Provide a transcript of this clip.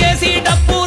చేసి డప్పు